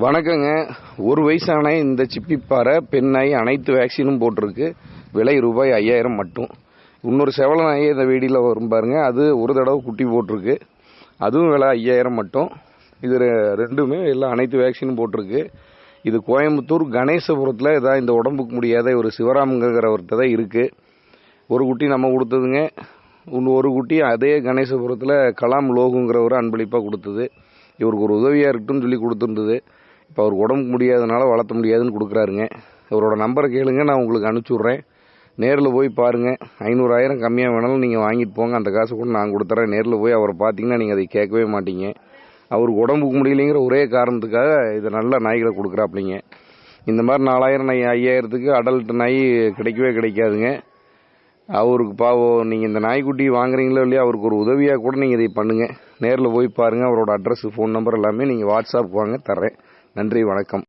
வணக்கங்க. ஒரு வயசான இந்த சிப்பிப்பாறை பெண்ணாய் அனைத்து வேக்சினும் போட்டிருக்கு. விலை ரூபாய் ஐயாயிரம் மட்டும். இன்னொரு செவல நாய் இந்த வீடியில் வரும் பாருங்க. அது ஒரு தடவை குட்டி போட்டிருக்கு. அதுவும் விலை ஐயாயிரம் மட்டும். இது ரெ- ரெண்டுமே எல்லாம் அனைத்து வேக்சினும் போட்டிருக்கு. இது கோயம்புத்தூர் கணேசபுரத்தில் இதான் இந்த உடம்புக்கு முடியாத ஒரு சிவராமங்கிறவர்கிட்ட தான் இருக்குது ஒரு குட்டி நம்ம கொடுத்ததுங்க. இன்னும் ஒரு குட்டி அதே கணேசபுரத்தில் கலாம் லோகுங்கிறவர் அன்பளிப்பாக கொடுத்தது. இவருக்கு ஒரு உதவியாக இருக்கட்டும்னு சொல்லி கொடுத்துருந்தது. இப்போ அவருக்கு உடம்புக்கு முடியாதனால வளர்த்த முடியாதுன்னு கொடுக்குறாருங்க. இவரோட நம்பரை கேளுங்க நான் உங்களுக்கு அனுப்பிச்சி விட்றேன் நேரில் போய் பாருங்கள் ஐநூறாயிரம் கம்மியாக வேணாலும் நீங்கள் வாங்கிட்டு போங்க. அந்த காசு கூட நான் கொடுத்துறேன். நேரில் போய் அவரை பார்த்தீங்கன்னா நீங்கள் அதை கேட்கவே மாட்டீங்க. அவருக்கு உடம்புக்கு முடியலைங்கிற ஒரே காரணத்துக்காக இதை நல்ல நாய்களை கொடுக்குறாப்பிளிங்க இந்த மாதிரி நாலாயிரம் நாய் ஐயாயிரத்துக்கு அடல்ட் நாய் கிடைக்கவே கிடைக்காதுங்க. அவருக்கு பாவம் நீங்கள் இந்த நாய்க்குட்டி வாங்குறீங்களோ இல்லையா அவருக்கு ஒரு உதவியாக கூட நீங்கள் இதை பண்ணுங்கள் நேரில் போய் பாருங்கள் அவரோட அட்ரஸ் ஃபோன் நம்பர் எல்லாமே நீங்கள் வாட்ஸ்அப் வாங்க தர்றேன். நன்றி வணக்கம்.